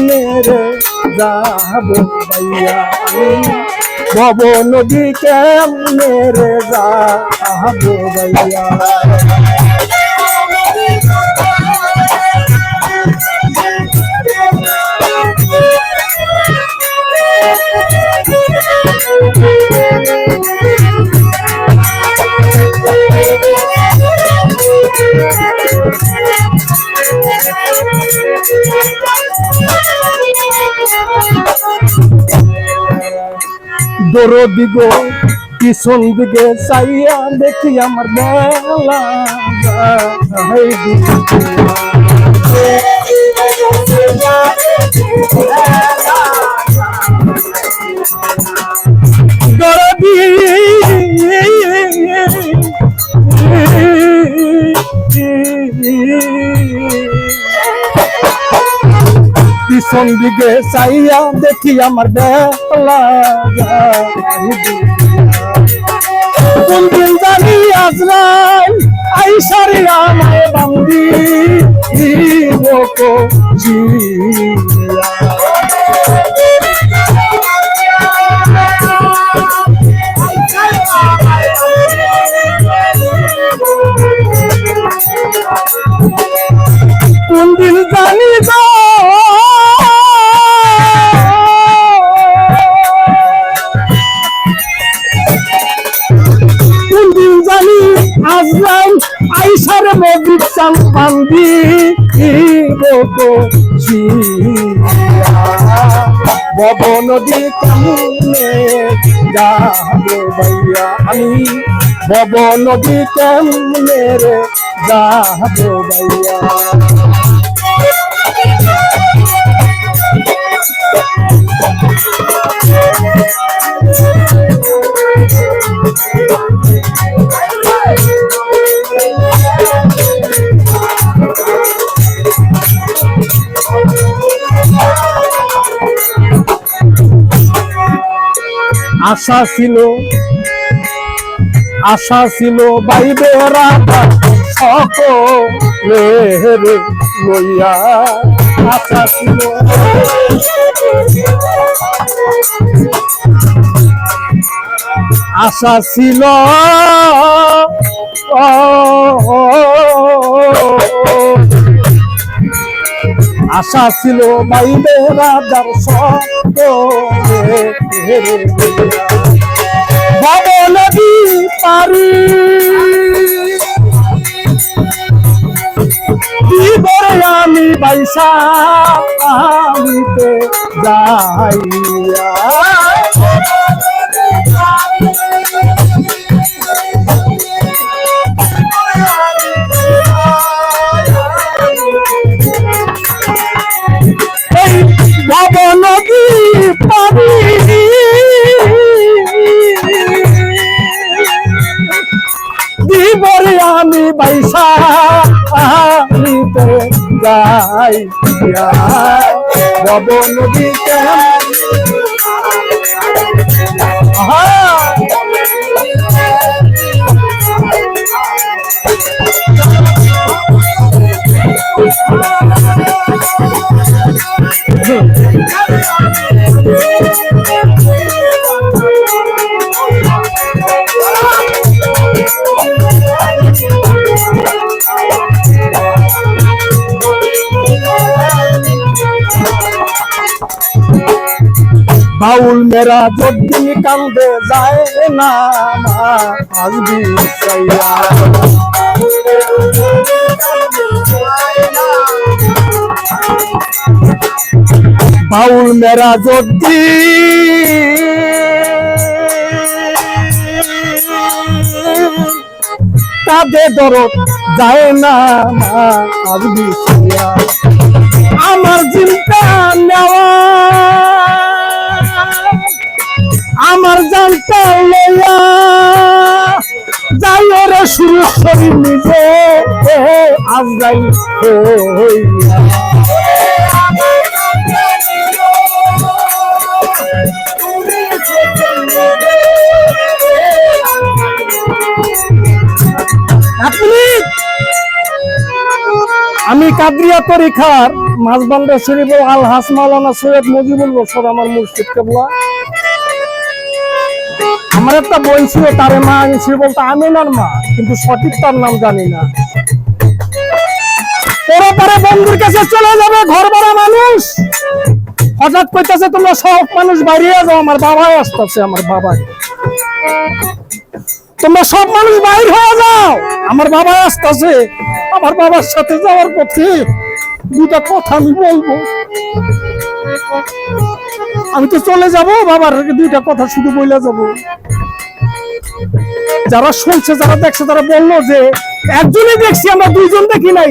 কেমনে রে যাব ভব নদী কেমনে রে যাব ভাইয়া? দরদি গো পিছন দিকে চাইয়া দেখি আমার বেলা দিকে চাইয়া দেখি আমার কোনদিন কোন দিন জানি আজরাই আইসারে আমায় বান্দি লোকো জিয়া আজরাম আইসার মজিদ চাল বান্দি বব নদী কেমনে যাব ভাইয়া আমি? বব নদী কেমনে রে যাব ভাইয়া? আশা ছিল আশা ছিল বাইবে রাধা সকলে লইয়া। আশা ছিল। আশা ছিল। আশা ছিল বাইবে রাজার সকলে ভব নদী পারি আমি বাইসা যাইয়া? দিবরে আমি বাইসা আমিতে যাই ভব নদী বাউল মেরা যদি কান্দে যায় না আসবি সাইয়া। বাউল মেরা যদি তাদের দরদ যায় না আসবি সাইয়া। আমার চিন্তা নেওয়া আমার জানটা যাই ওরে শুরু করি যাই আমি কাদরিয়া তরিকার মাঝবান্ডা শরীফ আল হাস মাওলানা সৈয়দ মুজিবুল বসর আমার মুর্শিদ কেবলা। আমার একটা বোন ছিল, তার মা আমি সে বলতো আমিনার মা, কিন্তু সঠিক তার নাম জানি না। ওরা পরে বন্ধুর কাছে চলে যাবে ঘর ভাড়া মানুষ। হঠাৎ কইতাছে, তোমরা সব মানুষ বাইরে যাও, আমার বাবাই আসতেছে, আমার বাবাই। তোমরা সব মানুষ বাইর হয়ে যাও, আমার বাবা আসতেছে, আমার বাবার সাথে যাওয়ার পথে দুটা কথা আমি বলব। আমি তো চলে যাব, বাবার দুইটা কথা শুধু বলে যাব। যারা শুনছে, যারা দেখছে, তারা বলল যে, একজনই দেখছি, আমরা দুইজন দেখি নাই।